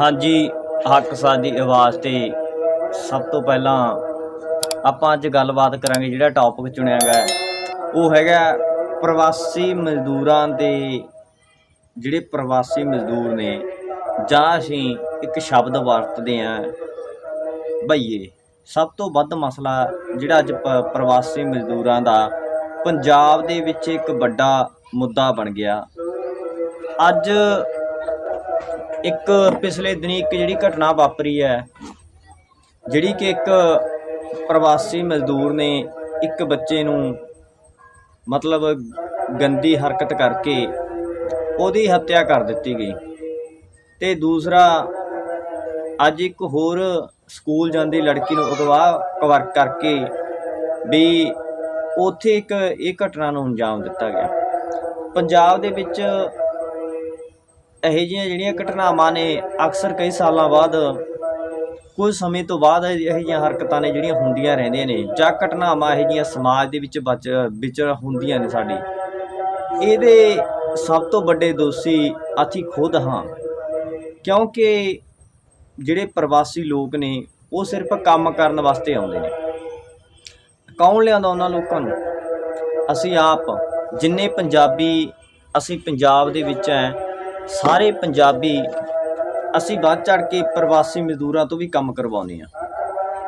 ਹਾਂਜੀ, ਹੱਕ ਸਾਜ਼ੀ ਆਵਾਜ਼ ਤੇ ਸਭ ਤੋਂ ਪਹਿਲਾਂ ਆਪਾਂ ਅੱਜ ਗੱਲਬਾਤ ਕਰਾਂਗੇ ਜਿਹੜਾ ਟੌਪਿਕ ਚੁਣਿਆ ਗਿਆ ਉਹ ਹੈਗਾ ਪ੍ਰਵਾਸੀ ਮਜ਼ਦੂਰਾਂ ਦੇ, ਜਿਹੜੇ ਪ੍ਰਵਾਸੀ ਮਜ਼ਦੂਰ ਨੇ, ਜਾਂ ਅਸੀਂ ਇੱਕ ਸ਼ਬਦ ਵਰਤਦੇ ਆਂ ਭਈਏ ਸਭ ਤੋਂ ਵੱਧ ਮਸਲਾ ਜਿਹੜਾ ਅੱਜ ਪ- ਪ੍ਰਵਾਸੀ ਮਜ਼ਦੂਰਾਂ ਦਾ, ਪੰਜਾਬ ਦੇ ਵਿੱਚ ਇੱਕ ਵੱਡਾ ਮੁੱਦਾ ਬਣ ਗਿਆ। ਅੱਜ ਇੱਕ ਪਿਛਲੇ ਦਿਨੀ ਇੱਕ ਜਿਹੜੀ ਘਟਨਾ ਵਾਪਰੀ ਹੈ, ਜਿਹੜੀ ਕਿ ਇੱਕ ਪ੍ਰਵਾਸੀ ਮਜ਼ਦੂਰ ਨੇ ਇੱਕ ਬੱਚੇ ਨੂੰ ਮਤਲਬ ਗੰਦੀ ਹਰਕਤ ਕਰਕੇ ਉਹਦੀ ਹੱਤਿਆ ਕਰ ਦਿੱਤੀ ਗਈ। ਤੇ ਦੂਸਰਾ, ਅੱਜ ਇੱਕ ਹੋਰ ਸਕੂਲ ਜਾਂਦੀ ਲੜਕੀ ਨੂੰ ਅਗਵਾ ਕਵਰ ਕਰਕੇ ਵੀ ਉੱਥੇ ਇੱਕ ਇਹ ਘਟਨਾ ਨੂੰ ਅੰਜਾਮ ਦਿੱਤਾ ਗਿਆ। ਪੰਜਾਬ ਦੇ ਵਿੱਚ ਇਹੋ ਜਿਹੀਆਂ ਜਿਹੜੀਆਂ ਘਟਨਾਵਾਂ ਨੇ ਅਕਸਰ ਕਈ ਸਾਲਾਂ ਬਾਅਦ, ਕੁਝ ਸਮੇਂ ਤੋਂ ਬਾਅਦ ਇਹੋ ਜਿਹੀਆਂ ਹਰਕਤਾਂ ਨੇ ਜਿਹੜੀਆਂ ਹੁੰਦੀਆਂ ਰਹਿੰਦੀਆਂ ਨੇ ਜਾਂ ਘਟਨਾਵਾਂ ਇਹੋ ਜਿਹੀਆਂ ਸਮਾਜ ਦੇ ਵਿੱਚ ਬਚ, ਵਿੱਚ ਹੁੰਦੀਆਂ ਨੇ ਸਾਡੀ। ਇਹਦੇ ਸਭ ਤੋਂ ਵੱਡੇ ਦੋਸ਼ੀ ਅਸੀਂ ਖੁਦ ਹਾਂ, ਕਿਉਂਕਿ ਜਿਹੜੇ ਪ੍ਰਵਾਸੀ ਲੋਕ ਨੇ ਉਹ ਸਿਰਫ ਕੰਮ ਕਰਨ ਵਾਸਤੇ ਆਉਂਦੇ ਨੇ। ਕੌਣ ਲਿਆਉਂਦਾ ਉਹਨਾਂ ਲੋਕਾਂ ਨੂੰ? ਅਸੀਂ ਆਪ, ਜਿੰਨੇ ਪੰਜਾਬੀ ਅਸੀਂ ਪੰਜਾਬ ਦੇ ਵਿੱਚ ਹੈ ਸਾਰੇ ਪੰਜਾਬੀ ਅਸੀਂ ਵੱਧ ਚੜ ਕੇ ਪ੍ਰਵਾਸੀ ਮਜ਼ਦੂਰਾਂ ਤੋਂ ਵੀ ਕੰਮ ਕਰਵਾਉਂਦੇ ਆ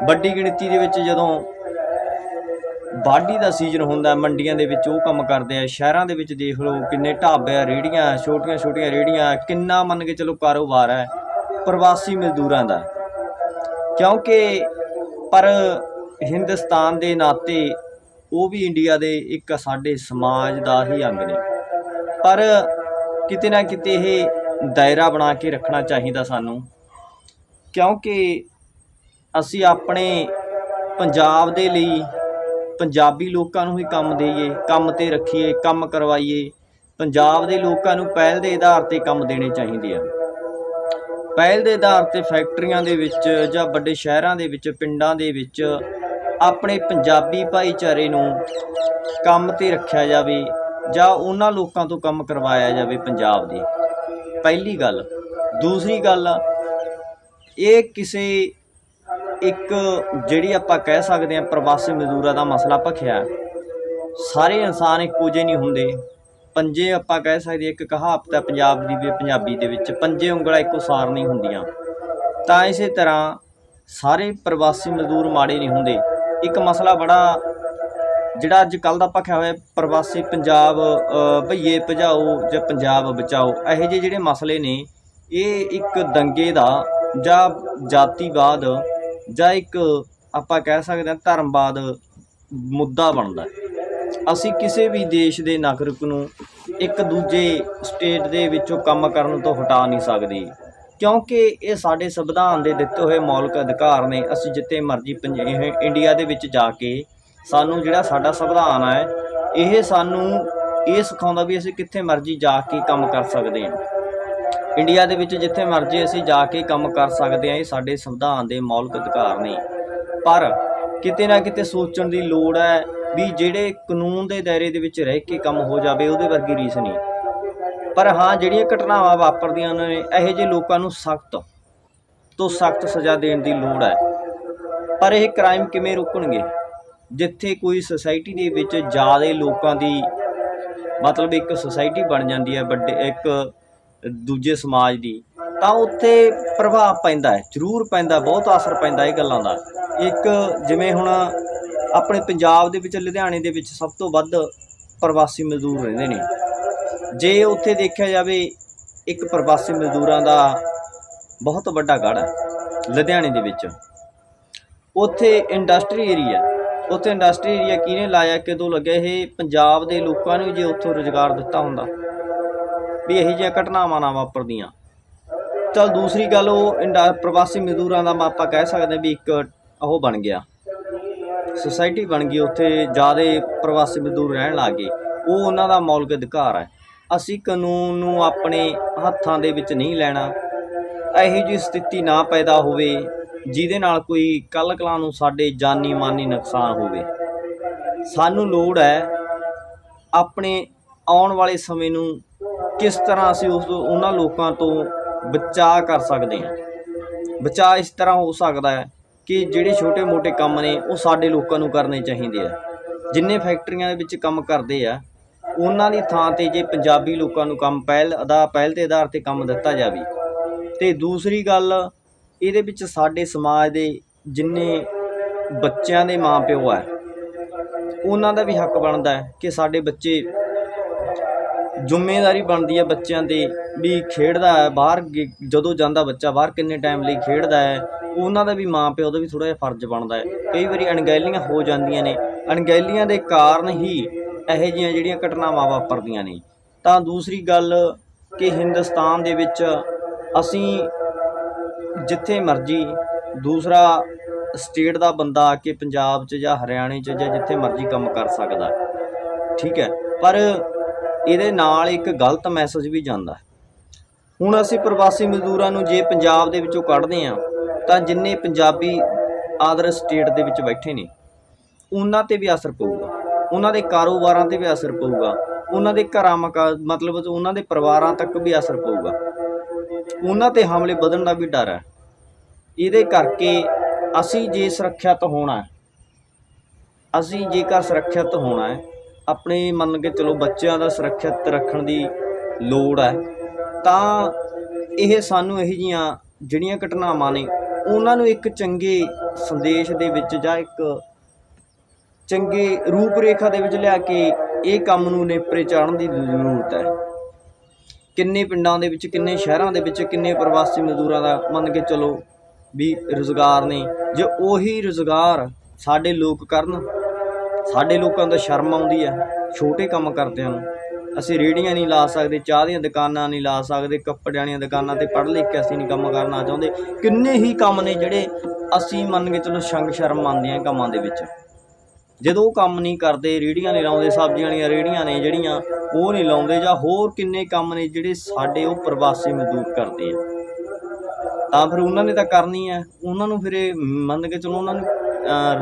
ਵੱਡੀ ਗਿਣਤੀ ਦੇ ਵਿੱਚ ਜਦੋਂ ਵਾਢੀ ਦਾ ਸੀਜ਼ਨ ਹੁੰਦਾ, ਮੰਡੀਆਂ ਦੇ ਵਿੱਚ ਉਹ ਕੰਮ ਕਰਦੇ ਆ, ਸ਼ਹਿਰਾਂ ਦੇ ਵਿੱਚ ਦੇਖ ਲਓ ਕਿੰਨੇ ਢਾਬੇ ਆ ਰੇੜੀਆਂ ਛੋਟੀਆਂ ਛੋਟੀਆਂ ਰੇੜੀਆਂ ਕਿੰਨਾ ਮੰਨ ਕੇ ਚਲੋ ਕਾਰੋਬਾਰ ਹੈ ਪ੍ਰਵਾਸੀ ਮਜ਼ਦੂਰਾਂ ਦਾ। ਕਿਉਂਕਿ ਪਰ ਹਿੰਦੁਸਤਾਨ ਦੇ ਨਾਤੇ ਉਹ ਵੀ ਇੰਡੀਆ ਦੇ ਇੱਕ ਸਾਡੇ ਸਮਾਜ ਦਾ ਹੀ ਅੰਗ ਨੇ। ਪਰ ਕਿਤੇ ਨਾ ਕਿਤੇ ਇਹ ਦਾਇਰਾ ਬਣਾ ਕੇ ਰੱਖਣਾ ਚਾਹੀਦਾ ਸਾਨੂੰ। ਕਿਉਂਕਿ ਅਸੀਂ ਆਪਣੇ ਪੰਜਾਬ ਦੇ ਲਈ ਪੰਜਾਬੀ ਲੋਕਾਂ ਨੂੰ ਹੀ ਕੰਮ ਦੇਈਏ, ਕੰਮ ਤੇ ਰੱਖੀਏ, ਕੰਮ ਕਰਵਾਈਏ। ਪੰਜਾਬ ਦੇ ਲੋਕਾਂ ਨੂੰ ਪਹਿਲ ਦੇ ਆਧਾਰ ਤੇ ਕੰਮ ਦੇਣੇ ਚਾਹੀਦੇ ਆ। ਪਹਿਲ ਦੇ ਆਧਾਰ ਤੇ ਫੈਕਟਰੀਆਂ ਦੇ ਵਿੱਚ ਜਾਂ ਵੱਡੇ ਸ਼ਹਿਰਾਂ ਦੇ ਵਿੱਚ, ਪਿੰਡਾਂ ਦੇ ਵਿੱਚ ਆਪਣੇ ਪੰਜਾਬੀ ਭਾਈਚਾਰੇ ਨੂੰ ਕੰਮ ਤੇ ਰੱਖਿਆ ਜਾਵੇ। ਜਾਂ ਉਹਨਾਂ ਲੋਕਾਂ ਤੋਂ ਕੰਮ ਕਰਵਾਇਆ ਜਾਵੇ ਪੰਜਾਬ ਦੇ। ਪਹਿਲੀ ਗੱਲ। ਦੂਸਰੀ ਗੱਲ, ਇਹ ਕਿਸੇ ਇੱਕ ਜਿਹੜੀ ਆਪਾਂ ਕਹਿ ਸਕਦੇ ਹਾਂ ਪ੍ਰਵਾਸੀ ਮਜ਼ਦੂਰਾਂ ਦਾ ਮਸਲਾ ਭਖਿਆ ਸਾਰੇ ਇਨਸਾਨ ਇੱਕੋ ਜਿਹੇ ਨਹੀਂ ਹੁੰਦੇ। ਪੰਜੇ ਆਪਾਂ ਕਹਿ ਸਕਦੇ ਇੱਕ ਕਹਾਵਤ ਹੈ ਪੰਜਾਬ ਦੀ ਵੀ ਪੰਜਾਬੀ ਦੇ ਵਿੱਚ, ਪੰਜੇ ਉਂਗਲਾਂ ਇੱਕੋ ਸਾਰ ਨਹੀਂ ਹੁੰਦੀਆਂ। ਤਾਂ ਇਸੇ ਤਰ੍ਹਾਂ ਸਾਰੇ ਪ੍ਰਵਾਸੀ ਮਜ਼ਦੂਰ ਮਾੜੇ ਨਹੀਂ ਹੁੰਦੇ। ਇੱਕ ਮਸਲਾ ਬੜਾ ਜਿਹੜਾ ਅੱਜ ਕੱਲ ਦਾ ਭਖਿਆ ਹੋਇਆ ਪ੍ਰਵਾਸੀ ਪੰਜਾਬ ਅ, ਭਈਏ ਭਜਾਓ ਜਾਂ ਪੰਜਾਬ ਬਚਾਓ ਇਹੋ ਜਿਹੇ ਜਿਹੜੇ ਮਸਲੇ ਨੇ ਇਹ ਇੱਕ ਦੰਗੇ ਦਾ ਜਾਂ ਜਾਤੀਵਾਦ ਜਾਂ ਇੱਕ ਆਪਾਂ ਕਹਿ ਸਕਦੇ ਹਾਂ ਧਰਮਵਾਦ ਮੁੱਦਾ ਬਣਦਾ ਅਸੀਂ ਕਿਸੇ ਵੀ ਦੇਸ਼ ਦੇ ਨਾਗਰਿਕ ਨੂੰ ਇੱਕ ਦੂਜੇ ਸਟੇਟ ਦੇ ਵਿੱਚੋਂ ਕੰਮ ਕਰਨ ਤੋਂ ਹਟਾ ਨਹੀਂ ਸਕਦੇ। ਕਿਉਂਕਿ ਇਹ ਸਾਡੇ ਸੰਵਿਧਾਨ ਦੇ ਦਿੱਤੇ ਹੋਏ ਮੌਲਿਕ ਅਧਿਕਾਰ ਨੇ ਅਸੀਂ ਜਿੱਥੇ ਮਰਜ਼ੀ ਪੰਜ- ਇਹ ਇੰਡੀਆ ਦੇ ਵਿੱਚ ਜਾ ਕੇ ਸਾਨੂੰ ਜਿਹੜਾ ਸਾਡਾ ਸੰਵਿਧਾਨ ਹੈ, ਇਹ ਸਾਨੂੰ ਇਹ ਸਿਖਾਉਂਦਾ ਵੀ ਅਸੀਂ ਕਿੱਥੇ ਮਰਜ਼ੀ ਜਾ ਕੇ ਕੰਮ ਕਰ ਸਕਦੇ ਹਾਂ। ਇੰਡੀਆ ਦੇ ਵਿੱਚ ਜਿੱਥੇ ਮਰਜ਼ੀ ਅਸੀਂ ਜਾ ਕੇ ਕੰਮ ਕਰ ਸਕਦੇ ਹਾਂ, ਇਹ ਸਾਡੇ ਸੰਵਿਧਾਨ ਦੇ ਮੌਲਿਕ ਅਧਿਕਾਰ ਨੇ। ਪਰ ਕਿਤੇ ਨਾ ਕਿਤੇ ਸੋਚਣ ਦੀ ਲੋੜ ਹੈ ਵੀ ਜਿਹੜੇ ਕਾਨੂੰਨ ਦੇ ਦਾਇਰੇ ਦੇ ਵਿੱਚ ਰਹਿ ਕੇ ਕੰਮ ਹੋ ਜਾਵੇ, ਉਹਦੇ ਵਰਗੀ ਰੀਸ ਨਹੀਂ। ਪਰ ਹਾਂ, ਜਿਹੜੀਆਂ ਘਟਨਾਵਾਂ ਵਾਪਰਦੀਆਂ ਨੇ, ਇਹੋ ਜਿਹੇ ਲੋਕਾਂ ਨੂੰ ਸਖਤ ਤੋਂ ਸਖਤ ਸਜ਼ਾ ਦੇਣ ਦੀ ਲੋੜ ਹੈ। ਪਰ ਇਹ ਕ੍ਰਾਈਮ ਕਿਵੇਂ ਰੋਕਣਗੇ? ਜਿੱਥੇ ਕੋਈ ਸੁਸਾਇਟੀ ਦੇ ਵਿੱਚ ਜ਼ਿਆਦਾ ਲੋਕਾਂ ਦੀ ਮਤਲਬ ਇੱਕ ਸੁਸਾਇਟੀ ਬਣ ਜਾਂਦੀ ਹੈ, ਵੱਡੇ, ਇੱਕ ਦੂਜੇ ਸਮਾਜ ਦੀ, ਤਾਂ ਉੱਥੇ ਪ੍ਰਭਾਵ ਪੈਂਦਾ ਹੈ, ਜ਼ਰੂਰ ਪੈਂਦਾ, ਬਹੁਤ ਅਸਰ ਪੈਂਦਾ ਇਹ ਗੱਲਾਂ ਦਾ। ਇੱਕ ਜਿਵੇਂ ਹੁਣ ਆਪਣੇ ਪੰਜਾਬ ਦੇ ਵਿੱਚ, ਲੁਧਿਆਣੇ ਦੇ ਵਿੱਚ ਸਭ ਤੋਂ ਵੱਧ ਪ੍ਰਵਾਸੀ ਮਜ਼ਦੂਰ ਰਹਿੰਦੇ ਨੇ। ਜੇ ਉੱਥੇ ਦੇਖਿਆ ਜਾਵੇ, ਇੱਕ ਪ੍ਰਵਾਸੀ ਮਜ਼ਦੂਰਾਂ ਦਾ ਬਹੁਤ ਵੱਡਾ ਗੜ ਹੈ, ਲੁਧਿਆਣੇ ਦੇ ਵਿੱਚ। ਉੱਥੇ ਇੰਡਸਟਰੀ ਏਰੀਆ ਉੱਥੇ ਇੰਡਸਟਰੀ ਏਰੀਆ ਕਿਹਨੇ ਲਾਇਆ, ਕਿਦੋਂ ਲੱਗਿਆ ਇਹ, ਪੰਜਾਬ ਦੇ ਲੋਕਾਂ ਨੂੰ ਜੇ ਉੱਥੋਂ ਰੁਜ਼ਗਾਰ ਦਿੱਤਾ ਹੁੰਦਾ। ਵੀ ਇਹੋ ਜਿਹੀਆਂ ਘਟਨਾਵਾਂ ਨਾ ਵਾਪਰਦੀਆਂ। ਚਲ ਦੂਸਰੀ ਗੱਲ ਉਹ ਇੰਡਾ, ਪ੍ਰਵਾਸੀ ਮਜ਼ਦੂਰਾਂ ਦਾ ਆਪਾਂ ਕਹਿ ਸਕਦੇ ਹਾਂ ਵੀ ਇੱਕ ਉਹ ਬਣ ਗਿਆ। ਸੁਸਾਇਟੀ ਬਣ ਗਈ ਉੱਥੇ, ਜ਼ਿਆਦਾ ਪ੍ਰਵਾਸੀ ਮਜ਼ਦੂਰ ਰਹਿਣ ਲੱਗ ਗਏ। ਉਹ ਉਹਨਾਂ ਦਾ ਮੌਲਿਕ ਅਧਿਕਾਰ ਹੈ। ਅਸੀਂ ਕਾਨੂੰਨ ਨੂੰ ਆਪਣੇ ਹੱਥਾਂ ਦੇ ਵਿੱਚ ਨਹੀਂ ਲੈਣਾ। ਇਹੋ ਜਿਹੀ ਸਥਿਤੀ ਨਾ ਪੈਦਾ ਹੋਵੇ। ਜਿਹਦੇ ਨਾਲ ਕੋਈ ਕੱਲ ਕਲਾਂ ਨੂੰ ਸਾਡੇ ਜਾਨੀ ਮਾਨੀ ਨੁਕਸਾਨ ਹੋਵੇ। ਸਾਨੂੰ ਲੋੜ ਹੈ ਆਪਣੇ ਆਉਣ ਵਾਲੇ ਸਮੇਂ ਨੂੰ ਕਿਸ ਤਰ੍ਹਾਂ ਅਸੀਂ ਉਸ ਉਹਨਾਂ ਲੋਕਾਂ ਤੋਂ ਬਚਾਅ ਕਰ ਸਕਦੇ ਹਾਂ। ਬਚਾਅ ਇਸ ਤਰ੍ਹਾਂ ਹੋ ਸਕਦਾ ਹੈ ਕਿ ਜਿਹੜੇ ਛੋਟੇ-ਮੋਟੇ ਕੰਮ ਨੇ ਉਹ ਸਾਡੇ ਲੋਕਾਂ ਨੂੰ ਕਰਨੇ ਚਾਹੀਦੇ ਆ। ਜਿੰਨੇ ਫੈਕਟਰੀਆਂ ਦੇ ਵਿੱਚ ਕੰਮ ਕਰਦੇ ਆ, ਉਹਨਾਂ ਦੀ ਥਾਂ ਤੇ ਜੇ ਪੰਜਾਬੀ ਲੋਕਾਂ ਨੂੰ ਕੰਮ ਪਹਿਲ ਅਦਾ ਪਹਿਲ ਦੇ ਆਧਾਰ ਤੇ ਕੰਮ ਦਿੱਤਾ ਜਾਵੇ, ਤੇ ਦੂਸਰੀ ਗੱਲ ਇਹਦੇ ਵਿੱਚ ਸਾਡੇ ਸਮਾਜ ਦੇ ਜਿੰਨੇ ਬੱਚਿਆਂ ਦੇ ਮਾਪਿਓ ਹੈ ਉਹਨਾਂ ਦਾ ਵੀ ਹੱਕ ਬਣਦਾ ਹੈ ਕਿ ਸਾਡੇ ਬੱਚੇ ਜ਼ਿੰਮੇਵਾਰੀ ਬਣਦੀ ਹੈ ਬੱਚਿਆਂ ਤੇ ਵੀ ਖੇਡਦਾ ਹੈ, ਬਾਹਰ ਗੇ- ਜਦੋਂ ਜਾਂਦਾ ਬੱਚਾ ਬਾਹਰ ਕਿੰਨੇ ਟਾਈਮ ਲਈ ਖੇਡਦਾ ਹੈ, ਉਹਨਾਂ ਦਾ ਵੀ ਮਾਂ ਪਿਓ ਦਾ ਵੀ ਥੋੜਾ ਜਿਹਾ ਫਰਜ਼ ਬਣਦਾ ਹੈ। ਕਈ ਵਾਰੀ ਅਣਗਹਿਲੀਆਂ ਹੋ ਜਾਂਦੀਆਂ ਨੇ, ਅਣਗਹਿਲੀਆਂ ਦੇ ਕਾਰਨ ਹੀ ਇਹੋ ਜਿਹੀਆਂ ਜਿਹੜੀਆਂ ਘਟਨਾਵਾਂ ਵਾਪਰਦੀਆਂ ਨੇ। ਤਾਂ ਦੂਸਰੀ ਗੱਲ ਕਿ ਹਿੰਦੁਸਤਾਨ ਦੇ ਵਿੱਚ ਅਸੀਂ ਜਿੱਥੇ ਮਰਜ਼ੀ ਦੂਸਰਾ ਸਟੇਟ ਦਾ ਬੰਦਾ ਆ ਕੇ ਪੰਜਾਬ 'ਚ ਜਾਂ ਹਰਿਆਣੇ 'ਚ ਜਾਂ ਜਿੱਥੇ ਮਰਜ਼ੀ ਕੰਮ ਕਰ ਸਕਦਾ ਠੀਕ ਹੈ, ਪਰ ਇਹਦੇ ਨਾਲ ਇੱਕ ਗਲਤ ਮੈਸੇਜ ਵੀ ਜਾਂਦਾ ਹੁਣ ਅਸੀਂ ਪ੍ਰਵਾਸੀ ਮਜ਼ਦੂਰਾਂ ਨੂੰ ਜੇ ਪੰਜਾਬ ਦੇ ਵਿੱਚੋਂ ਕੱਢਦੇ ਆ ਤਾਂ ਜਿੰਨੇ ਪੰਜਾਬੀ ਆਦਰ ਸਟੇਟ ਦੇ ਵਿੱਚ ਬੈਠੇ ਨੇ, ਉਹਨਾਂ ਤੇ ਵੀ ਅਸਰ ਪਊਗਾ। ਉਹਨਾਂ ਦੇ ਕਾਰੋਬਾਰਾਂ ਤੇ ਵੀ ਅਸਰ ਪਊਗਾ। ਉਹਨਾਂ ਦੇ ਘਰਾਂ ਮਕਾ, ਮਤਲਬ ਉਹਨਾਂ ਦੇ ਪਰਿਵਾਰਾਂ ਤੱਕ ਵੀ ਅਸਰ ਪਊਗਾ। ਉਹਨਾਂ ਤੇ ਹਮਲੇ ਵਧਣ ਦਾ ਵੀ ਡਰ ਹੈ। ਇਹਦੇ ਕਰਕੇ ਅਸੀਂ ਜੇ ਸੁਰੱਖਿਅਤ ਹੋਣਾ ਅਸੀਂ ਜੇਕਰ ਸੁਰੱਖਿਅਤ ਹੋਣਾ ਹੈ, ਆਪਣੇ ਮੰਨ ਕੇ ਚਲੋ ਬੱਚਿਆਂ ਦਾ ਸੁਰੱਖਿਅਤ ਰੱਖਣ ਦੀ ਲੋੜ ਹੈ, ਤਾਂ ਇਹ ਸਾਨੂੰ ਇਹ ਜੀਆਂ ਜਿਹੜੀਆਂ ਘਟਨਾਵਾਂ ਨੇ, ਉਹਨਾਂ ਨੂੰ ਇੱਕ ਚੰਗੇ ਸੰਦੇਸ਼ ਦੇ ਵਿੱਚ ਜਾਂ ਇੱਕ ਚੰਗੇ ਰੂਪ ਰੇਖਾ ਦੇ ਵਿੱਚ ਲਿਆ ਕੇ ਇਹ ਕੰਮ ਨੂੰ ਨੇਪਰੇ ਚਾੜਨ ਦੀ ਜ਼ਰੂਰਤ ਹੈ। ਕਿੰਨੇ ਪਿੰਡਾਂ ਦੇ ਵਿੱਚ, ਕਿੰਨੇ ਸ਼ਹਿਰਾਂ ਦੇ ਵਿੱਚ, ਕਿੰਨੇ ਪ੍ਰਵਾਸੀ ਮਜ਼ਦੂਰਾਂ ਦਾ ਮੰਨ ਕੇ ਚਲੋ ਵੀ ਰੁਜ਼ਗਾਰ ਨੇ ਜੇ ਉਹੀ ਰੁਜ਼ਗਾਰ ਸਾਡੇ ਲੋਕ ਕਰਨ, ਸਾਡੇ ਲੋਕਾਂ ਦਾ ਸ਼ਰਮ ਆਉਂਦੀ ਹੈ ਛੋਟੇ ਕੰਮ ਕਰਦਿਆਂ ਨੂੰ। ਅਸੀਂ ਰੇੜੀਆਂ ਨਹੀਂ ਲਾ ਸਕਦੇ, ਚਾਹ ਦੀਆਂ ਦੁਕਾਨਾਂ ਨਹੀਂ ਲਾ ਸਕਦੇ, ਕੱਪੜਿਆਂ ਦੀਆਂ ਦੁਕਾਨਾਂ ਤੇ ਪੜ੍ਹ ਲਿਖ ਕੇ ਅਸੀਂ ਨਹੀਂ ਕੰਮ ਕਰਨਾ ਚਾਹੁੰਦੇ। ਕਿੰਨੇ ਹੀ ਕੰਮ ਨੇ ਜਿਹੜੇ ਅਸੀਂ ਮੰਨ ਕੇ ਚਲੋ ਸ਼ੰਗ ਸ਼ਰਮ ਮੰਨਦੇ ਹਾਂ ਕੰਮਾਂ ਦੇ ਵਿੱਚ। ਜਦੋਂ ਉਹ ਕੰਮ ਨਹੀਂ ਕਰਦੇ ਰੇੜੀਆਂ ਨਹੀਂ ਲਾਉਂਦੇ, ਸਬਜ਼ੀਆਂ ਵਾਲੀਆਂ ਰੇੜੀਆਂ ਨੇ ਜਿਹੜੀਆਂ ਉਹ ਨਹੀਂ ਲਾਉਂਦੇ ਜਾਂ ਹੋਰ ਕਿੰਨੇ ਕੰਮ ਨੇ ਜਿਹੜੇ ਸਾਡੇ ਉਹ ਪ੍ਰਵਾਸੀ ਮਜ਼ਦੂਰ ਕਰਦੇ ਆ। ਤਾਂ ਫਿਰ ਉਹਨਾਂ ਨੇ ਤਾਂ ਕਰਨੀ ਹੈ। ਉਹਨਾਂ ਨੂੰ ਫਿਰ ਇਹ ਮੰਨ ਕੇ ਚਲੋ ਉਹਨਾਂ ਨੂੰ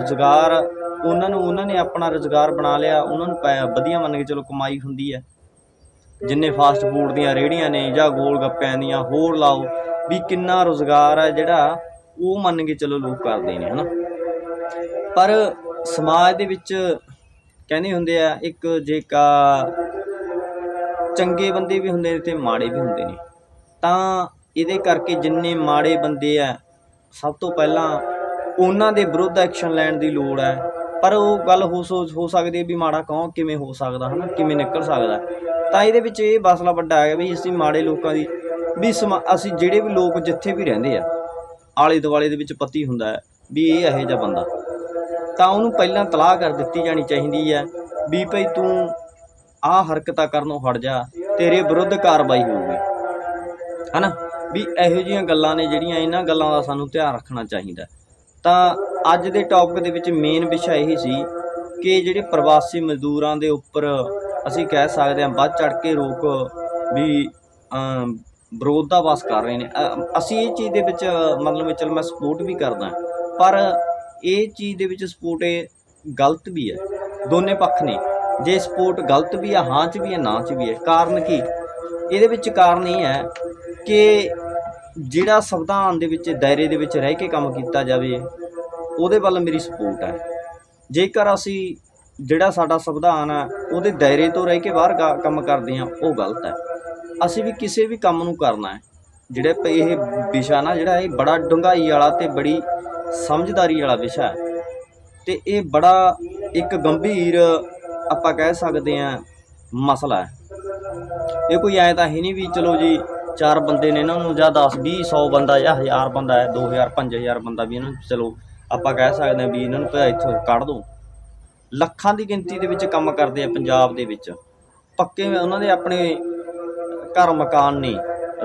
ਰੁਜ਼ਗਾਰ, ਉਹਨਾਂ ਨੂੰ, ਉਹਨਾਂ ਨੇ ਆਪਣਾ ਰੁਜ਼ਗਾਰ ਬਣਾ ਲਿਆ। ਉਹਨਾਂ ਨੂੰ ਪੈ- ਵਧੀਆ ਮੰਨ ਕੇ ਚਲੋ ਕਮਾਈ ਹੁੰਦੀ ਹੈ। ਜਿੰਨੇ ਫਾਸਟ ਫੂਡ ਦੀਆਂ ਰੇਹੜੀਆਂ ਨੇ ਜਾਂ ਗੋਲ ਗੱਪਿਆਂ ਦੀਆਂ, ਹੋਰ ਲਾਓ, ਵੀ ਕਿੰਨਾ ਰੁਜ਼ਗਾਰ ਹੈ ਜਿਹੜਾ ਉਹ ਮੰਨ ਕੇ ਚਲੋ ਲੋਕ ਕਰਦੇ ਨੇ, ਹਨਾ। ਪਰ ਸਮਾਜ ਦੇ ਵਿੱਚ ਕਹਿੰਦੇ ਹੁੰਦੇ ਆ, ਇੱਕ ਜੇਕਾ ਚੰਗੇ ਬੰਦੇ ਵੀ ਹੁੰਦੇ ਨੇ ਤੇ ਮਾੜੇ ਵੀ ਹੁੰਦੇ ਨੇ। ਤਾਂ ਇਹਦੇ ਕਰਕੇ ਜਿੰਨੇ ਮਾੜੇ ਬੰਦੇ ਆ, ਸਭ ਤੋਂ ਪਹਿਲਾਂ ਉਹਨਾਂ ਦੇ ਵਿਰੁੱਧ ਐਕਸ਼ਨ ਲੈਣ ਦੀ ਲੋੜ ਹੈ। ਪਰ ਉਹ ਗੱਲ ਹੋ ਸੋ, ਹੋ ਸਕਦੀ ਹੈ ਵੀ ਮਾੜਾ ਕੌਣ, ਕਿਵੇਂ ਹੋ ਸਕਦਾ, ਹਨਾ? ਕਿਵੇਂ ਨਿਕਲ ਸਕਦਾ ਤਾਂ ਇਹਦੇ ਵਿੱਚ ਇਹ ਮਸਲਾ ਵੱਡਾ ਹੈ ਵੀ ਅਸੀਂ ਮਾੜੇ ਲੋਕਾਂ ਦੀ, ਵੀ ਸਮਾ- ਅਸੀਂ ਜਿਹੜੇ ਵੀ ਲੋਕ ਜਿੱਥੇ ਵੀ ਰਹਿੰਦੇ ਆ ਆਲੇ ਦੁਆਲੇ ਦੇ ਵਿੱਚ ਪਤੀ ਹੁੰਦਾ ਹੈ, ਵੀ ਇਹ ਇਹੋ ਜਿਹਾ ਬੰਦਾ। ਤਾਂ ਉਹਨੂੰ ਪਹਿਲਾਂ ਤਲਾਹ ਕਰ ਦਿੱਤੀ ਜਾਣੀ ਚਾਹੀਦੀ ਹੈ ਵੀ ਭਈ ਤੂੰ ਆਹ ਹਰਕਤਾਂ ਕਰਨੋਂ ਹਟ ਜਾ, ਤੇਰੇ ਵਿਰੁੱਧ ਕਾਰਵਾਈ ਹੋਊਗੀ। ਹਨਾ? ਵੀ ਇਹੋ ਜਿਹੀਆਂ ਗੱਲਾਂ ਨੇ ਜਿਹੜੀਆਂ ਇਹਨਾਂ ਗੱਲਾਂ ਦਾ ਸਾਨੂੰ ਧਿਆਨ ਰੱਖਣਾ ਚਾਹੀਦਾ ਤਾਂ ਅੱਜ ਦੇ ਟੌਪਿਕ ਦੇ ਵਿੱਚ ਮੇਨ ਵਿਸ਼ਾ ਇਹੀ ਸੀ ਕਿ ਜਿਹੜੇ ਪ੍ਰਵਾਸੀ ਮਜ਼ਦੂਰਾਂ ਦੇ ਉੱਪਰ ਅਸੀਂ ਕਹਿ ਸਕਦੇ ਹਾਂ ਵੱਧ ਚੜ ਕੇ ਰੋਕ ਵੀ ਵਿਰੋਧ ਦਾ ਵਾਸ ਕਰ ਰਹੇ ਨੇ। ਅਸੀਂ ਇਹ ਚੀਜ਼ ਦੇ ਵਿੱਚ, ਮਤਲਬ ਚਲ ਮੈਂ ਸਪੋਰਟ ਵੀ ਕਰਦਾ ਪਰ ਇਹ ਚੀਜ਼ ਦੇ ਵਿੱਚ ਸਪੋਰਟ ਇਹ ਗਲਤ ਵੀ ਹੈ। ਦੋਨੇ ਪੱਖ ਨੇ। ਜੇ ਸਪੋਰਟ ਗਲਤ ਵੀ ਹੈ, ਹਾਂ ਚ ਵੀ ਹੈ, ਨਾ ਚ ਵੀ ਹੈ, ਕਾਰਨ ਕੀ? ਇਹਦੇ ਵਿੱਚ ਕਾਰਨ ਇਹ ਹੈ ਕਿ ਜਿਹੜਾ ਸੰਵਿਧਾਨ ਦੇ ਵਿੱਚ, ਦਾਇਰੇ ਦੇ ਵਿੱਚ ਰਹਿ ਕੇ ਕੰਮ ਕੀਤਾ ਜਾਵੇ, ਉਹਦੇ ਵੱਲ ਮੇਰੀ ਸਪੋਰਟ ਹੈ। ਜੇਕਰ ਅਸੀਂ ਜਿਹੜਾ ਸਾਡਾ ਸੰਵਿਧਾਨ ਹੈ, ਉਹਦੇ ਦਾਇਰੇ ਤੋਂ ਰਹਿ ਕੇ ਬਾਹਰ ਕੰਮ ਕਰਦੇ ਹਾਂ, ਉਹ ਗਲਤ ਹੈ। ਅਸੀਂ ਵੀ ਕਿਸੇ ਵੀ ਕੰਮ ਨੂੰ ਕਰਨਾ ਹੈ, ਜਿਹੜੇ ਇਹ ਵਿਸ਼ਾ ਨਾ, ਜਿਹੜਾ ਇਹ ਬੜਾ ਡੂੰਘਾਈ ਵਾਲਾ ਤੇ ਬੜੀ ਸਮਝਦਾਰੀ ਵਾਲਾ ਵਿਸ਼ਾ ਹੈ, ਤੇ ਇਹ ਬੜਾ ਇੱਕ ਗੰਭੀਰ, ਆਪਾਂ ਕਹਿ ਸਕਦੇ ਹਾਂ, ਮਸਲਾ ਹੈ। ਇਹ ਕੋਈ ਐ ਤਾਂ ਹੀ ਨਹੀਂ ਵੀ ਚਲੋ ਜੀ ਚਾਰ ਬੰਦੇ ਨੇ ਇਹਨਾਂ ਨੂੰ ਜਾਂ 10 20 100 ਬੰਦਾ ਜਾਂ 1000 ਬੰਦਾ ਹੈ 2000 5000 ਬੰਦਾ ਵੀ ਇਹਨਾਂ ਨੂੰ, ਚਲੋ ਆਪਾਂ ਕਹਿ ਸਕਦੇ ਹਾਂ ਵੀ ਇਹਨਾਂ ਨੂੰ ਭਾਈ ਇੱਥੋਂ ਕੱਢ ਦੋ। ਲੱਖਾਂ ਦੀ ਗਿਣਤੀ ਦੇ ਵਿੱਚ ਕੰਮ ਕਰਦੇ ਆ ਪੰਜਾਬ ਦੇ ਵਿੱਚ। ਪੱਕੇ ਉਹਨਾਂ ਦੇ ਆਪਣੇ ਘਰ ਮਕਾਨ ਨੇ,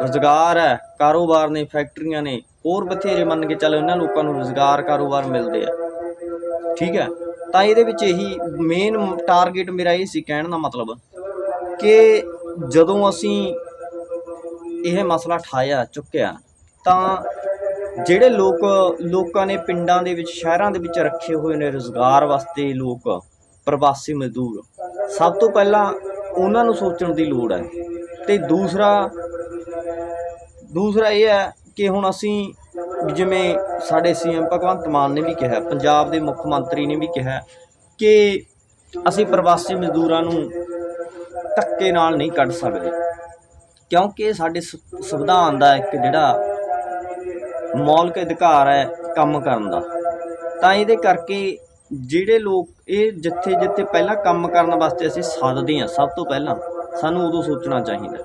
ਰੁਜ਼ਗਾਰ ਹੈ, ਕਾਰੋਬਾਰ ਨੇ, ਫੈਕਟਰੀਆਂ ਨੇ, ਹੋਰ ਬਥੇਰੇ ਮੰਨ ਕੇ ਚੱਲ ਉਹਨਾਂ ਲੋਕਾਂ ਨੂੰ ਰੁਜ਼ਗਾਰ, ਕਾਰੋਬਾਰ ਮਿਲਦੇ ਆ। ਠੀਕ ਹੈ? ਤਾਂ ਇਹਦੇ ਵਿੱਚ ਇਹੀ ਮੇਨ ਟਾਰਗੇਟ ਮੇਰਾ ਇਹ ਸੀ ਕਹਿਣ ਦਾ ਮਤਲਬ ਕਿ ਜਦੋਂ ਅਸੀਂ ਇਹ ਮਸਲਾ ਠਾਇਆ ਚੁੱਕਿਆ। ਤਾਂ ਜਿਹੜੇ ਲੋਕ, ਲੋਕਾਂ ਨੇ ਪਿੰਡਾਂ ਦੇ ਵਿੱਚ, ਸ਼ਹਿਰਾਂ ਦੇ ਵਿੱਚ ਰੱਖੇ ਹੋਏ ਨੇ ਰੁਜ਼ਗਾਰ ਵਾਸਤੇ ਲੋਕ, ਪ੍ਰਵਾਸੀ ਮਜ਼ਦੂਰ, ਸਭ ਤੋਂ ਪਹਿਲਾਂ ਉਹਨਾਂ ਨੂੰ ਸੋਚਣ ਦੀ ਲੋੜ ਹੈ। ਤੇ ਦੂਸਰਾ ਦੂਸਰਾ ਇਹ ਹੈ ਕਿ ਹੁਣ ਅਸੀਂ ਜਿਵੇਂ ਸਾਡੇ ਸੀਐਮ ਭਗਵੰਤ ਮਾਨ ਨੇ ਵੀ ਕਿਹਾ, ਪੰਜਾਬ ਦੇ ਮੁੱਖ ਮੰਤਰੀ ਨੇ ਵੀ ਕਿਹਾ ਕਿ ਅਸੀਂ ਪ੍ਰਵਾਸੀ ਮਜ਼ਦੂਰਾਂ ਨੂੰ ਧੱਕੇ ਨਾਲ ਨਹੀਂ ਕੱਢ ਸਕਦੇ। ਕਿਉਂਕਿ ਇਹ ਸਾਡੇ ਸ- ਸੰਵਿਧਾਨ ਦਾ ਇੱਕ ਜਿਹੜਾ ਮੌਲਿਕ ਅਧਿਕਾਰ ਹੈ ਕੰਮ ਕਰਨ ਦਾ। ਤਾਂ ਇਹਦੇ ਕਰਕੇ ਜਿਹੜੇ ਲੋਕ, ਇਹ ਜਿੱਥੇ ਜਿੱਥੇ ਪਹਿਲਾਂ ਕੰਮ ਕਰਨ ਵਾਸਤੇ ਅਸੀਂ ਸੱਦਦੇ ਹਾਂ, ਸਭ ਤੋਂ ਪਹਿਲਾਂ ਸਾਨੂੰ ਉਦੋਂ ਸੋਚਣਾ ਚਾਹੀਦਾ।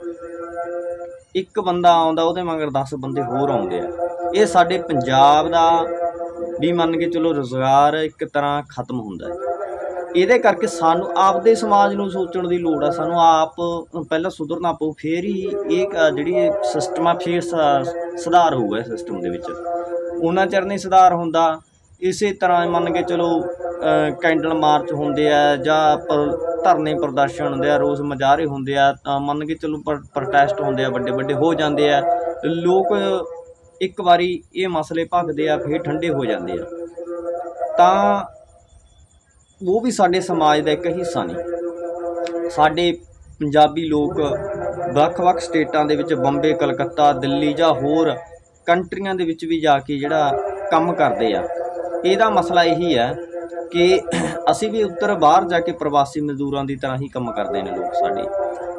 ਇੱਕ ਬੰਦਾ ਆਉਂਦਾ, ਉਹਦੇ ਮਗਰ 10 ਬੰਦੇ ਹੋਰ ਆਉਂਦੇ ਆ। ਇਹ ਸਾਡੇ ਪੰਜਾਬ ਦਾ ਵੀ ਮੰਨ ਕੇ ਚਲੋ ਰੋਜ਼ਗਾਰ ਇੱਕ ਤਰ੍ਹਾਂ ਖਤਮ ਹੁੰਦਾ ਹੈ। ਇਹਦੇ ਕਰਕੇ ਸਾਨੂੰ ਆਪਦੇ ਸਮਾਜ ਨੂੰ ਸੋਚਣ ਦੀ ਲੋੜ ਆ। ਸਾਨੂੰ ਆਪ ਪਹਿਲਾਂ ਸੁਧਰਨਾ ਪਊ ਫੇਰ ਹੀ ਇਹ ਜਿਹੜੀ ਸਿਸਟਮ ਆ, ਫੇਰ ਸ- ਸੁਧਾਰ ਹੋਊਗਾ ਸਿਸਟਮ ਦੇ ਵਿੱਚ। ਉਹਨਾਂ ਚਿਰ ਨਹੀਂ ਸੁਧਾਰ ਹੁੰਦਾ। ਇਸੇ ਤਰ੍ਹਾਂ ਮੰਨ ਕੇ ਚਲੋ ਕੈਂਡਲ ਮਾਰਚ ਹੁੰਦੇ ਆ ਜਾਂ ਪਰ- ਧਰਨੇ ਪ੍ਰਦਰਸ਼ਨ ਹੁੰਦੇ ਆ, ਰੋਜ਼ ਮੁਜ਼ਾਹਰੇ ਹੁੰਦੇ ਆ, ਤਾਂ ਮੰਨ ਕੇ ਚਲੋ ਪਰ- ਪ੍ਰੋਟੈਸਟ ਹੁੰਦੇ ਆ ਵੱਡੇ ਵੱਡੇ ਹੋ ਜਾਂਦੇ ਆ। ਲੋਕ ਇੱਕ ਵਾਰੀ ਇਹ ਮਸਲੇ ਭਖਦੇ ਆ, ਫਿਰ ਠੰਡੇ ਹੋ ਜਾਂਦੇ ਆ। ਤਾਂ ਉਹ ਵੀ ਸਾਡੇ ਸਮਾਜ ਦਾ ਇੱਕ ਹਿੱਸਾ ਨੇ। ਸਾਡੇ ਪੰਜਾਬੀ ਲੋਕ ਵੱਖ-ਵੱਖ ਸਟੇਟਾਂ ਦੇ ਵਿੱਚ ਬੰਬੇ, ਕਲਕੱਤਾ, ਦਿੱਲੀ ਜਾਂ ਹੋਰ ਕੰਟਰੀਆਂ ਦੇ ਵਿੱਚ ਵੀ ਜਾ ਕੇ ਜਿਹੜਾ ਕੰਮ ਕਰਦੇ ਆ। ਇਹਦਾ ਮਸਲਾ ਇਹੀ ਹੈ ਕਿ ਅਸੀਂ ਵੀ ਉੱਤਰ ਬਾਹਰ ਜਾ ਕੇ ਪ੍ਰਵਾਸੀ ਮਜ਼ਦੂਰਾਂ ਦੀ ਤਰ੍ਹਾਂ ਹੀ ਕੰਮ ਕਰਦੇ ਨੇ ਲੋਕ ਸਾਡੇ।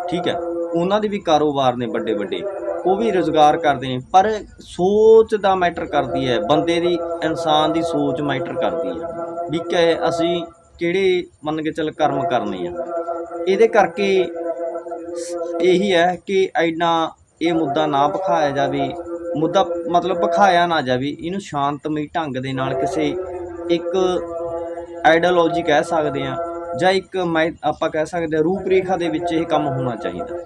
ਠੀਕ ਹੈ, ਉਹਨਾਂ ਦੇ ਵੀ ਕਾਰੋਬਾਰ ਨੇ ਵੱਡੇ ਵੱਡੇ ਉਹ ਵੀ ਰੋਜ਼ਗਾਰ ਕਰਦੇ ਨੇ, ਪਰ ਸੋਚ ਦਾ ਮੈਟਰ ਕਰਦੀ ਹੈ, ਬੰਦੇ ਦੀ, ਇਨਸਾਨ ਦੀ ਸੋਚ ਮੈਟਰ ਕਰਦੀ ਹੈ। ਵੀ ਕਿ ਅਸੀਂ ਕਿਹੜੇ ਮੰਨ ਕੇ ਚੱਲ ਕਰਮ ਕਰਨੇ ਆ? ਇਹਦੇ ਕਰਕੇ ਇਹੀ ਹੈ ਕਿ ਐਨਾ ਇਹ ਮੁੱਦਾ ਨਾ ਭਖਾਇਆ ਜਾਵੇ, ਮੁੱਦਾ ਮਤਲਬ ਭਖਾਇਆ ਨਾ ਜਾਵੇ, ਇਹਨੂੰ ਸ਼ਾਂਤਮਈ ਢੰਗ ਦੇ ਨਾਲ ਕਿਸੇ ਇੱਕ ਆਈਡੀਓਲੋਜੀ ਕਹਿ ਸਕਦੇ ਆ ਜਾਂ ਇੱਕ ਮੈਂ ਆਪਾਂ ਕਹਿ ਸਕਦੇ ਆ ਰੂਪਰੇਖਾ ਦੇ ਵਿੱਚ ਇਹ ਕੰਮ ਹੋਣਾ ਚਾਹੀਦਾ।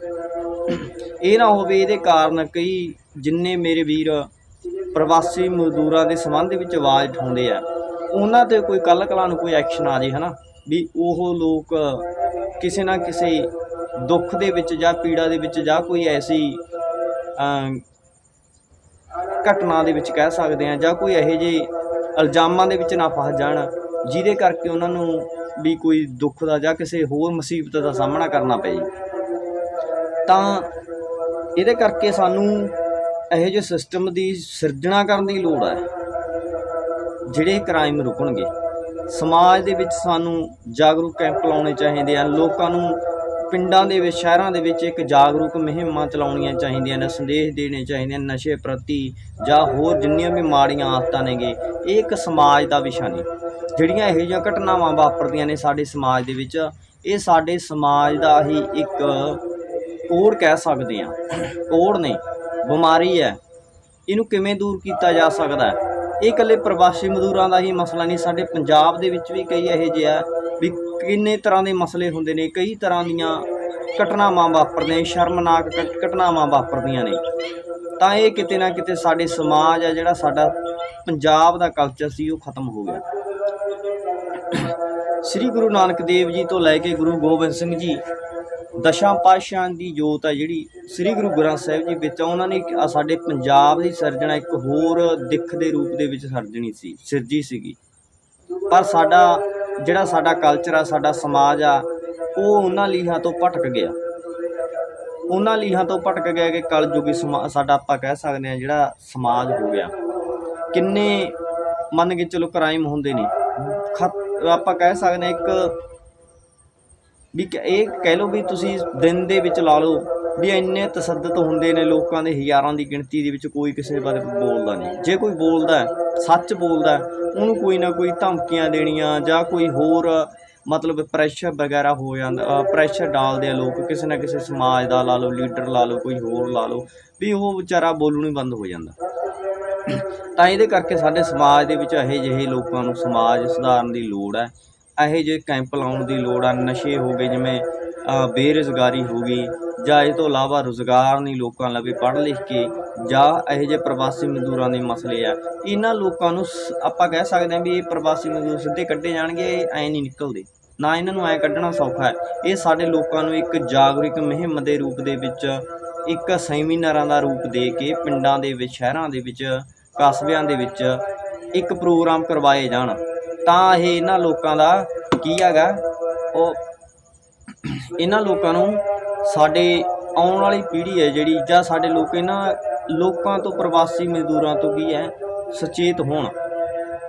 ਇਹ ਨਾ ਹੋਵੇ ਇਹਦੇ ਕਾਰਨ ਕਈ ਜਿੰਨੇ ਮੇਰੇ ਵੀਰ ਪ੍ਰਵਾਸੀ ਮਜ਼ਦੂਰਾਂ ਦੇ ਸੰਬੰਧ ਵਿੱਚ ਆਵਾਜ਼ ਉਠਾਉਂਦੇ ਆ ਉਹਨਾਂ ਤੇ ਕੋਈ ਕੱਲ ਕਲਾ ਨੂੰ ਕੋਈ ਐਕਸ਼ਨ ਆ ਜੇ, ਹਨਾ? ਵੀ ਉਹ ਲੋਕ ਕਿਸੇ ਨਾ ਕਿਸੇ ਦੁੱਖ ਦੇ ਵਿੱਚ ਜਾਂ ਪੀੜਾ ਦੇ ਵਿੱਚ ਜਾਂ ਕੋਈ ਐਸੀ ਘਟਨਾ ਦੇ ਵਿੱਚ ਕਹਿ ਸਕਦੇ ਆ ਜਾਂ ਕੋਈ ਇਹੋ ਜਿਹੇ ਇਲਜ਼ਾਮਾਂ ਦੇ ਵਿੱਚ ਨਾ ਫਸ ਜਾਣ, ਜਿਹਦੇ ਕਰਕੇ ਉਹਨਾਂ ਨੂੰ ਵੀ ਕੋਈ ਦੁੱਖ ਦਾ ਜਾਂ ਕਿਸੇ ਹੋਰ ਮੁਸੀਬਤ ਦਾ ਸਾਹਮਣਾ ਕਰਨਾ ਪਏ। ਤਾਂ ਇਹਦੇ ਕਰਕੇ ਸਾਨੂੰ ਇਹੋ ਜਿਹੇ ਸਿਸਟਮ ਦੀ ਸਿਰਜਣਾ ਕਰਨ ਦੀ ਲੋੜ ਹੈ। ਜਿਹੜੇ ਕ੍ਰਾਈਮ ਰੁਕਣਗੇ, ਸਮਾਜ ਦੇ ਵਿੱਚ ਸਾਨੂੰ ਜਾਗਰੂਕ ਕੈਂਪ ਲਾਉਣੇ ਚਾਹੀਦੇ ਆ ਲੋਕਾਂ ਨੂੰ ਪਿੰਡਾਂ ਦੇ ਵਿੱਚ, ਸ਼ਹਿਰਾਂ ਦੇ ਵਿੱਚ ਇੱਕ ਜਾਗਰੂਕ ਮੁਹਿੰਮਾਂ ਚਲਾਉਣੀਆਂ ਚਾਹੀਦੀਆਂ ਨੇ, ਸੰਦੇਸ਼ ਦੇਣੇ ਚਾਹੀਦੇ ਨੇ ਨਸ਼ੇ ਪ੍ਰਤੀ ਜਾਂ ਹੋਰ ਜਿੰਨੀਆਂ ਵੀ ਮਾੜੀਆਂ ਆਦਤਾਂ ਨੇਗੇ, ਇਹ ਇੱਕ ਸਮਾਜ ਦਾ ਵਿਸ਼ਾ ਨੇ। ਜਿਹੜੀਆਂ ਇਹੋ ਜਿਹੀਆਂ ਘਟਨਾਵਾਂ ਵਾਪਰਦੀਆਂ ਨੇ ਸਾਡੇ ਸਮਾਜ ਦੇ ਵਿੱਚ, ਇਹ ਸਾਡੇ ਸਮਾਜ ਦਾ ਹੀ ਇੱਕ ਕੋੜ ਕਹਿ ਸਕਦੇ ਆ ਕੋੜ ਨੇ ਬਿਮਾਰੀ ਹੈ। ਇਹਨੂੰ ਕਿਵੇਂ ਦੂਰ ਕੀਤਾ ਜਾ ਸਕਦਾ ਹੈ? ਇਹ ਇਕੱਲੇ ਪ੍ਰਵਾਸੀ ਮਜ਼ਦੂਰਾਂ ਦਾ ਹੀ ਮਸਲਾ ਨਹੀਂ, ਸਾਡੇ ਪੰਜਾਬ ਦੇ ਵਿੱਚ ਵੀ ਕਈ ਇਹੋ ਜਿਹੇ ਆ ਵੀ ਕਿੰਨੇ ਤਰ੍ਹਾਂ ਦੇ ਮਸਲੇ ਹੁੰਦੇ ਨੇ, ਕਈ ਤਰ੍ਹਾਂ ਦੀਆਂ ਘਟਨਾਵਾਂ ਵਾਪਰਦੀਆਂ ਸ਼ਰਮਨਾਕ ਘਟ- ਘਟਨਾਵਾਂ ਵਾਪਰਦੀਆਂ ਨੇ। ਤਾਂ ਇਹ ਕਿਤੇ ਨਾ ਕਿਤੇ ਸਾਡੇ ਸਮਾਜ ਆ ਜਿਹੜਾ ਸਾਡਾ ਪੰਜਾਬ ਦਾ ਕਲਚਰ ਸੀ, ਉਹ ਖਤਮ ਹੋ ਗਿਆ। ਸ੍ਰੀ ਗੁਰੂ ਨਾਨਕ ਦੇਵ ਜੀ ਤੋਂ ਲੈ ਕੇ ਗੁਰੂ ਗੋਬਿੰਦ ਸਿੰਘ ਜੀ ਦਸ਼ਾਂ ਪਾਤਸ਼ਾਹਾਂ ਦੀ ਜੋਤ ਆ ਜਿਹੜੀ ਸ੍ਰੀ ਗੁਰੂ ਗ੍ਰੰਥ ਸਾਹਿਬ ਜੀ ਵਿੱਚ ਉਹਨਾਂ ਨੇ ਸਾਡੇ ਪੰਜਾਬ ਦੀ ਸਿਰਜਣਾ ਇੱਕ ਹੋਰ ਦਿੱਖ ਦੇ ਰੂਪ ਦੇ ਵਿੱਚ ਸਿਰਜਣੀ ਸੀ, ਸਿਰਜੀ ਸੀਗੀ। ਪਰ ਸਾਡਾ ਜਿਹੜਾ ਸਾਡਾ ਕਲਚਰ ਆ, ਸਾਡਾ ਸਮਾਜ ਆ, ਉਹ ਉਹਨਾਂ ਲੀਹਾਂ ਤੋਂ ਭਟਕ ਗਿਆ। ਉਹਨਾਂ ਲੀਹਾਂ ਤੋਂ ਭਟਕ ਗਿਆ ਕਿ ਕਲਯੁਗੀ ਸਮਾ ਸਾਡਾ ਆਪਾਂ ਕਹਿ ਸਕਦੇ ਆ ਜਿਹੜਾ ਸਮਾਜ ਹੋ ਗਿਆ। ਕਿੰਨੇ ਮੰਨ ਕੇ ਚਲੋ ਕ੍ਰਾਈਮ ਹੁੰਦੇ ਨੇ। ਖਤ ਆਪਾਂ ਕਹਿ ਸਕਦੇ ਆ ਇੱਕ ਵੀ ਕਿ ਇਹ ਕਹਿ ਲਓ ਵੀ ਤੁਸੀਂ ਦਿਨ ਦੇ ਵਿੱਚ ਲਾ ਲਓ ਵੀ ਇੰਨੇ ਤਸੱਦਦ ਹੁੰਦੇ ਨੇ ਲੋਕਾਂ ਦੇ ਹਜ਼ਾਰਾਂ ਦੀ ਗਿਣਤੀ ਦੇ ਵਿੱਚ ਕੋਈ ਕਿਸੇ ਬਾਰੇ ਬੋਲਦਾ ਨਹੀਂ। ਜੇ ਕੋਈ ਬੋਲਦਾ ਸੱਚ ਬੋਲਦਾ ਉਹਨੂੰ ਕੋਈ ਨਾ ਕੋਈ ਧਮਕੀਆਂ ਦੇਣੀਆਂ ਜਾਂ ਕੋਈ ਹੋਰ ਮਤਲਬ ਪ੍ਰੈਸ਼ਰ ਵਗੈਰਾ ਹੋ ਜਾਂਦਾ ਪ੍ਰੈਸ਼ਰ ਡਾਲਦੇ ਆ ਲੋਕ, ਕਿਸੇ ਨਾ ਕਿਸੇ ਸਮਾਜ ਦਾ ਲਾ ਲਓ ਲੀਡਰ ਲਾ ਲਓ, ਕੋਈ ਹੋਰ ਲਾ ਲਓ, ਵੀ ਉਹ ਵਿਚਾਰਾ ਬੋਲਣੋਂ ਹੀ ਬੰਦ ਹੋ ਜਾਂਦਾ। ਤਾਂ ਇਹਦੇ ਕਰਕੇ ਸਾਡੇ ਸਮਾਜ ਦੇ ਵਿੱਚ ਇਹੋ ਜਿਹੇ ਲੋਕਾਂ ਨੂੰ ਸਮਾਜ ਸੁਧਾਰਨ ਦੀ ਲੋੜ ਹੈ। ਇਹੋ ਜਿਹੇ ਕੈਂਪ ਲਾਉਣ ਦੀ ਲੋੜ ਆ, ਨਸ਼ੇ ਹੋ ਗਏ ਜਿਵੇਂ ਬੇਰੁਜ਼ਗਾਰੀ ਹੋ ਗਈ ਜਾਂ ਇਹ ਤੋਂ ਇਲਾਵਾ ਰੁਜ਼ਗਾਰ ਨਹੀਂ ਲੋਕਾਂ ਲਵੇ ਪੜ੍ਹ ਲਿਖ ਕੇ ਜਾਂ ਇਹੋ ਜਿਹੇ ਪ੍ਰਵਾਸੀ ਮਜ਼ਦੂਰਾਂ ਦੇ ਮਸਲੇ ਆ, ਇਹਨਾਂ ਲੋਕਾਂ ਨੂੰ ਸ- ਆਪਾਂ ਕਹਿ ਸਕਦੇ ਹਾਂ ਵੀ ਇਹ ਪ੍ਰਵਾਸੀ ਮਜ਼ਦੂਰ ਸਿੱਧੇ ਕੱਢੇ ਜਾਣਗੇ, ਇਹ ਐ ਨਹੀਂ ਨਿਕਲਦੇ। ਨਾ ਇਹਨਾਂ ਨੂੰ ਐ ਕੱਢਣਾ ਸੌਖਾ ਹੈ। ਇਹ ਸਾਡੇ ਲੋਕਾਂ ਨੂੰ ਇੱਕ ਜਾਗਰੂਕ ਮੁਹਿੰਮ ਦੇ ਰੂਪ ਦੇ ਵਿੱਚ, ਇੱਕ ਸੈਮੀਨਾਰਾਂ ਦਾ ਰੂਪ ਦੇ ਕੇ ਪਿੰਡਾਂ ਦੇ ਵਿੱਚ, ਸ਼ਹਿਰਾਂ ਦੇ ਵਿੱਚ, ਕਸਬਿਆਂ ਦੇ ਵਿੱਚ ਇੱਕ ਪ੍ਰੋਗਰਾਮ ਕਰਵਾਏ ਜਾਣ। ਤਾਂ ਇਹ ਇਹਨਾਂ ਲੋਕਾਂ ਦਾ ਕੀ ਹੈਗਾ? ਉਹ ਇਹਨਾਂ ਲੋਕਾਂ ਨੂੰ ਸਾਡੇ ਆਉਣ ਵਾਲੀ ਪੀੜ੍ਹੀ ਹੈ ਜਿਹੜੀ ਜਾਂ ਸਾਡੇ ਲੋਕ ਇਹਨਾਂ ਲੋਕਾਂ ਤੋਂ ਪ੍ਰਵਾਸੀ ਮਜ਼ਦੂਰਾਂ ਤੋਂ ਕੀ ਹੈ? ਸੁਚੇਤ ਹੋਣ।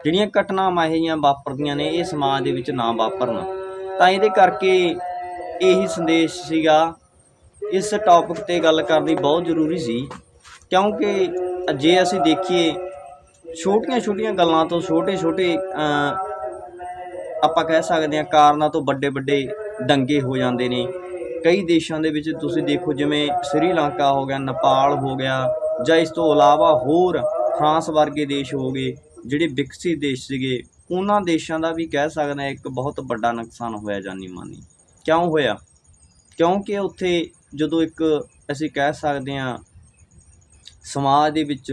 ਜਿਹੜੀਆਂ ਘਟਨਾਵਾਂ ਇਹੋ ਜਿਹੀਆਂ ਵਾਪਰਦੀਆਂ ਨੇ, ਇਹ ਸਮਾਜ ਦੇ ਵਿੱਚ ਨਾ ਵਾਪਰਨ। ਤਾਂ ਇਹਦੇ ਕਰਕੇ ਇਹੀ ਸੰਦੇਸ਼ ਸੀਗਾ, ਇਸ ਟੌਪਿਕ ਤੇ ਗੱਲ ਕਰਨੀ ਬਹੁਤ ਜ਼ਰੂਰੀ ਸੀ। ਕਿਉਂਕਿ ਜੇ ਅਸੀਂ ਦੇਖੀਏ ਛੋਟੀਆਂ ਛੋਟੀਆਂ ਗੱਲਾਂ ਤੋਂ ਛੋਟੇ ਛੋਟੇ ਆਪਾਂ ਕਹਿ ਸਕਦੇ ਹਾਂ ਕਾਰਨਾਂ ਤੋਂ ਵੱਡੇ ਵੱਡੇ ਦੰਗੇ ਹੋ ਜਾਂਦੇ ਨੇ। ਕਈ ਦੇਸ਼ਾਂ ਦੇ ਵਿੱਚ ਤੁਸੀਂ ਦੇਖੋ ਜਿਵੇਂ ਸ੍ਰੀਲੰਕਾ ਹੋ ਗਿਆ, ਨੇਪਾਲ ਹੋ ਗਿਆ ਜਾਂ ਇਸ ਤੋਂ ਇਲਾਵਾ ਹੋਰ ਫਰਾਂਸ ਵਰਗੇ ਦੇਸ਼ ਹੋ ਗਏ ਜਿਹੜੇ ਵਿਕਸਿਤ ਦੇਸ਼ ਸੀਗੇ, ਉਹਨਾਂ ਦੇਸ਼ਾਂ ਦਾ ਵੀ ਕਹਿ ਸਕਦੇ ਹਾਂ ਇੱਕ ਬਹੁਤ ਵੱਡਾ ਨੁਕਸਾਨ ਹੋਇਆ ਜਾਨੀ ਮਾਨੀ। ਕਿਉਂ ਹੋਇਆ? ਕਿਉਂਕਿ ਉੱਥੇ ਜਦੋਂ ਇੱਕ ਅਸੀਂ ਕਹਿ ਸਕਦੇ ਹਾਂ ਸਮਾਜ ਦੇ ਵਿੱਚ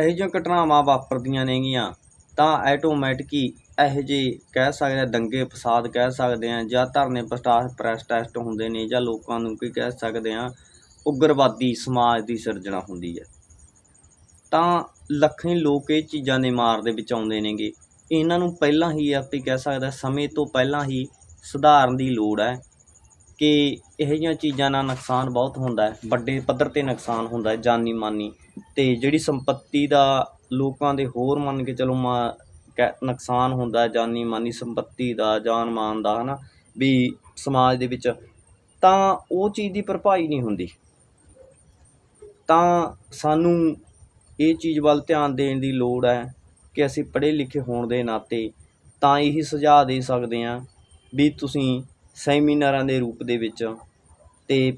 ਇਹੋ ਜਿਹੀਆਂ ਘਟਨਾਵਾਂ ਵਾਪਰਦੀਆਂ ਨੇਗੀਆਂ, ਤਾਂ ਆਟੋਮੈਟਿਕ ਇਹੋ ਜਿਹੇ ਕਹਿ ਸਕਦੇ ਹਾਂ ਦੰਗੇ, ਫਸਾਦ ਕਹਿ ਸਕਦੇ ਹਾਂ ਜਾਂ ਧਰਨੇ ਪ੍ਰਸਟਾ- ਪ੍ਰੈਸਟੈਸਟ ਹੁੰਦੇ ਨੇ ਜਾਂ ਲੋਕਾਂ ਨੂੰ ਕੀ ਕਹਿ ਸਕਦੇ ਹਾਂ ਉਗਰਵਾਦੀ ਸਮਾਜ ਦੀ ਸਿਰਜਣਾ ਹੁੰਦੀ ਹੈ। ਤਾਂ ਲੱਖਾਂ ਲੋਕ ਇਹ ਚੀਜ਼ਾਂ ਦੇ ਮਾਰ ਦੇ ਵਿੱਚ ਆਉਂਦੇ ਨੇਗੇ। ਇਹਨਾਂ ਨੂੰ ਪਹਿਲਾਂ ਹੀ ਆਪਾਂ ਕਹਿ ਸਕਦੇ ਸਮੇਂ ਤੋਂ ਪਹਿਲਾਂ ਹੀ ਸੁਧਾਰਨ ਦੀ ਲੋੜ ਹੈ। ਕਿ ਇਹੋ ਜਿਹੀਆਂ ਚੀਜ਼ਾਂ ਨਾਲ ਨੁਕਸਾਨ ਬਹੁਤ ਹੁੰਦਾ ਵੱਡੇ ਪੱਧਰ ਤੇ ਨੁਕਸਾਨ ਹੁੰਦਾ ਜਾਨੀ ਮਾਨੀ। ਅਤੇ ਜਿਹੜੀ ਸੰਪਤੀ ਦਾ ਲੋਕਾਂ ਦੇ ਹੋਰ ਮੰਨ ਕੇ ਚਲੋ ਮਾ ਕਹਿ- ਨੁਕਸਾਨ ਹੁੰਦਾ ਜਾਨੀ ਮਾਨੀ ਸੰਪਤੀ ਦਾ, ਜਾਨ ਮਾਨ ਦਾ ਹੈ ਨਾ ਵੀ ਸਮਾਜ ਦੇ ਵਿੱਚ, ਤਾਂ ਉਹ ਚੀਜ਼ ਦੀ ਭਰਪਾਈ ਨਹੀਂ ਹੁੰਦੀ। ਤਾਂ ਸਾਨੂੰ ਇਹ ਚੀਜ਼ ਵੱਲ ਧਿਆਨ ਦੇਣ ਦੀ ਲੋੜ ਹੈ ਕਿ ਅਸੀਂ ਪੜ੍ਹੇ ਲਿਖੇ ਹੋਣ ਦੇ ਨਾਤੇ ਤਾਂ ਇਹੀ ਸੁਝਾਅ ਦੇ ਸਕਦੇ ਹਾਂ ਵੀ ਤੁਸੀਂ ਸੈਮੀਨਾਰਾਂ ਦੇ ਰੂਪ ਦੇ ਵਿੱਚ ਅਤੇ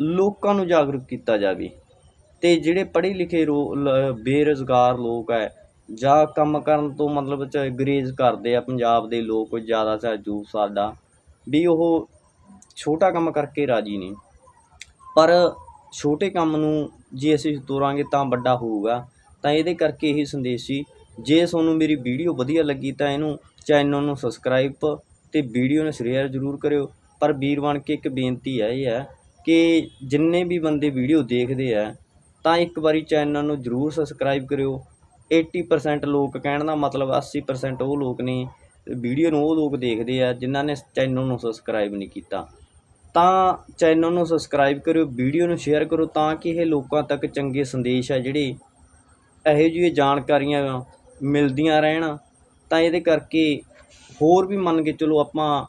ਲੋਕਾਂ ਨੂੰ ਜਾਗਰੂਕ ਕੀਤਾ ਜਾਵੇ ਅਤੇ ਜਿਹੜੇ ਪੜ੍ਹੇ ਲਿਖੇ ਰੋ- ਲ- ਬੇਰੁਜ਼ਗਾਰ ਲੋਕ ਹੈ, ਜਾਂ ਕੰਮ ਕਰਨ ਤੋਂ ਮਤਲਬ ਚ ਗਰੇਜ਼ ਕਰਦੇ ਆ ਪੰਜਾਬ ਦੇ ਲੋਕ ਜ਼ਿਆਦਾ ਚਾਹੇ ਯੂਥ ਸਾਡਾ, ਵੀ ਉਹ ਛੋਟਾ ਕੰਮ ਕਰਕੇ ਰਾਜੀ ਨਹੀਂ। ਪਰ ਛੋਟੇ ਕੰਮ ਨੂੰ ਜੇ ਅਸੀਂ ਤੋਰਾਂਗੇ ਤਾਂ ਵੱਡਾ ਹੋਊਗਾ। ਤਾਂ ਇਹਦੇ ਕਰਕੇ ਇਹ ਸੰਦੇਸ਼ ਸੀ, ਜੇ ਤੁਹਾਨੂੰ ਮੇਰੀ ਵੀਡੀਓ ਵਧੀਆ ਲੱਗੀ ਤਾਂ ਇਹਨੂੰ ਚੈਨਲ ਨੂੰ ਸਬਸਕ੍ਰਾਈਬ ਤੇ ਵੀਡੀਓ ਨੂੰ ਸ਼ੇਅਰ ਜ਼ਰੂਰ ਕਰਿਓ। ਪਰ ਵੀਰ ਬਣ ਕੇ ਇੱਕ ਬੇਨਤੀ ਹੈ ਇਹ ਹੈ ਕਿ ਜਿੰਨੇ ਵੀ ਬੰਦੇ ਵੀਡੀਓ ਦੇਖਦੇ ਆ, ਤਾਂ ਇੱਕ ਵਾਰੀ ਚੈਨਲ ਨੂੰ ਜ਼ਰੂਰ ਸਬਸਕ੍ਰਾਈਬ ਕਰਿਓ। 80% ਲੋਕ ਕਹਿਣ ਦਾ ਮਤਲਬ 80% ਉਹ ਲੋਕ ਨੇ, ਵੀਡੀਓ ਨੂੰ ਉਹ ਲੋਕ ਦੇਖਦੇ ਆ ਜਿਨ੍ਹਾਂ ਨੇ ਚੈਨਲ ਨੂੰ ਸਬਸਕ੍ਰਾਈਬ ਨਹੀਂ ਕੀਤਾ। ਤਾਂ ਚੈਨਲ ਨੂੰ ਸਬਸਕ੍ਰਾਈਬ ਕਰਿਓ, ਵੀਡੀਓ ਨੂੰ ਸ਼ੇਅਰ ਕਰੋ ਤਾਂ ਕਿ ਇਹ ਲੋਕਾਂ ਤੱਕ ਚੰਗੇ ਸੰਦੇਸ਼ ਆ ਜਿਹੜੇ ਇਹੋ ਜਿਹੀ ਜਾਣਕਾਰੀਆਂ ਮਿਲਦੀਆਂ ਰਹਿਣ। ਤਾਂ ਇਹਦੇ ਕਰਕੇ ਹੋਰ ਵੀ ਮੰਨ ਕੇ ਚਲੋ ਆਪਾਂ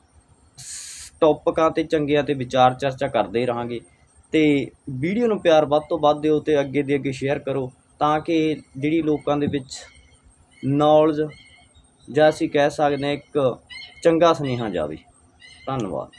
ਟੌਪਿਕਾਂ ਤੇ ਚੰਗਿਆਂ ਤੇ ਵਿਚਾਰ ਚਰਚਾ ਕਰਦੇ ਰਹਾਂਗੇ ਤੇ ਵੀਡੀਓ ਨੂੰ ਪਿਆਰ ਵੱਧ ਤੋਂ ਵੱਧ ਦਿਓ ਤੇ ਅੱਗੇ ਦੇ ਅੱਗੇ ਸ਼ੇਅਰ ਕਰੋ ਤਾਂ ਕਿ ਜਿਹੜੀ ਲੋਕਾਂ ਦੇ ਵਿੱਚ ਨੌਲੇਜ ਜਾਂ ਅਸੀਂ ਕਹਿ ਸਕਦੇ ਹਾਂ ਇੱਕ ਚੰਗਾ ਸੁਨੇਹਾ ਜਾਵੇ। ਧੰਨਵਾਦ।